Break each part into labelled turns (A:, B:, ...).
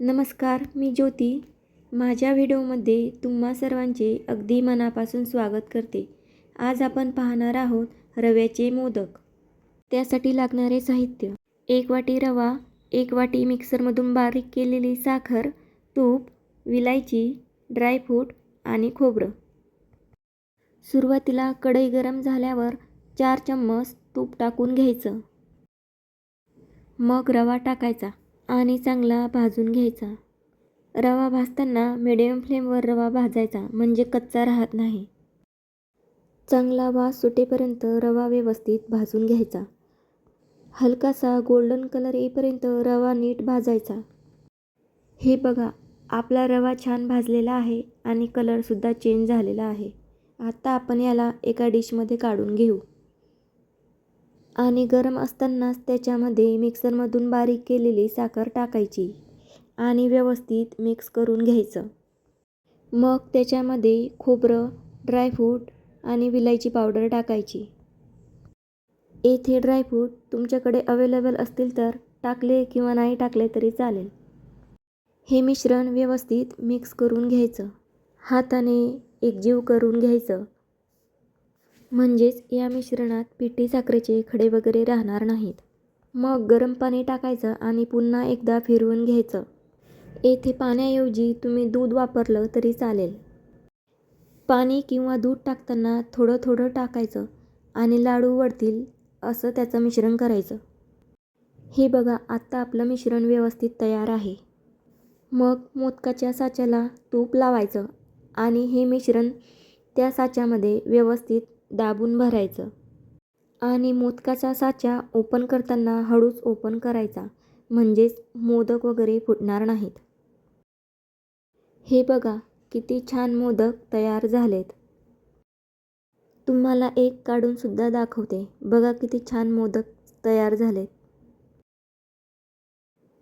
A: नमस्कार मी ज्योती. माझ्या व्हिडिओमध्ये तुम्हा सर्वांचे अगदी मनापासून स्वागत करते. आज आपण पाहणार आहोत रव्याचे मोदक. त्यासाठी लागणारे साहित्य. एक वाटी रवा एक वाटी मिक्सरमधून बारीक केलेली साखर तूप विलायची ड्रायफ्रूट आणि खोबरं. सुरुवातीला कढई गरम झाल्यावर चार चम्मच तूप टाकून घ्यायचं. मग रवा टाकायचा. आणि चांगला भाजून घ्यायचा. रवा भाजताना मिडियम फ्लेमवर रवा भाजायचा म्हणजे कच्चा राहत नाही. चांगला वास सुटेपर्यंत रवा व्यवस्थित भाजून घ्यायचा. हलकासा गोल्डन कलर येईपर्यंत रवा नीट भाजायचा. हे बघा आपला रवा छान भाजलेला आहे आणि कलरसुद्धा चेंज झालेला आहे. आता आपण याला एका डिशमध्ये काढून घेऊ. आणि गरम असतानाच त्याच्यामध्ये मिक्सरमधून बारीक केलेली साखर टाकायची आणि व्यवस्थित मिक्स करून घ्यायचं. मग त्याच्यामध्ये खोबरं ड्रायफ्रूट आणि विलायची पावडर टाकायची. येथे ड्रायफ्रूट तुमच्याकडे अवेलेबल असतील तर टाकले किंवा नाही टाकले तरी चालेल. हे मिश्रण व्यवस्थित मिक्स करून घ्यायचं. हाताने एकजीव करून घ्यायचं. म्हणजेच या मिश्रणात पिठी साखरेचे खडे वगैरे राहणार नाहीत. मग गरम पाणी टाकायचं आणि पुन्हा एकदा फिरवून घ्यायचं. येथे पाण्याऐवजी तुम्ही दूध वापरलं तरी चालेल. पाणी किंवा दूध टाकताना थोडं थोडं टाकायचं आणि लाडू वळतील असं त्याचं मिश्रण करायचं. हे बघा आत्ता आपलं मिश्रण व्यवस्थित तयार आहे. मग मोदकाच्या साच्याला तूप लावायचं आणि हे मिश्रण त्या साच्यामध्ये व्यवस्थित दाबून भरायचं आणि मोदकाचा साचा ओपन करताना हळूच ओपन करायचा म्हणजेच मोदक वगैरे फुटणार नाहीत. हे बघा किती छान मोदक तयार झालेत. तुम्हाला एक काढूनसुद्धा दाखवते. बघा किती छान मोदक तयार झालेत.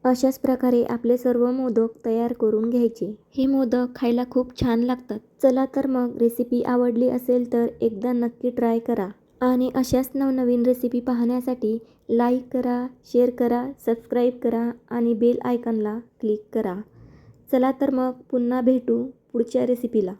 A: अशाच प्रकारे आपले सर्व मोदक तयार करून घ्यायचे. हे मोदक खायला खूप छान लागतात. चला तर मग रेसिपी आवडली असेल तर एकदा नक्की ट्राय करा. आणि अशाच नवनवीन रेसिपी पाहण्यासाठी लाईक करा शेअर करा सबस्क्राईब करा आणि बेल आयकनला क्लिक करा. चला तर मग पुन्हा भेटू पुढच्या रेसिपीला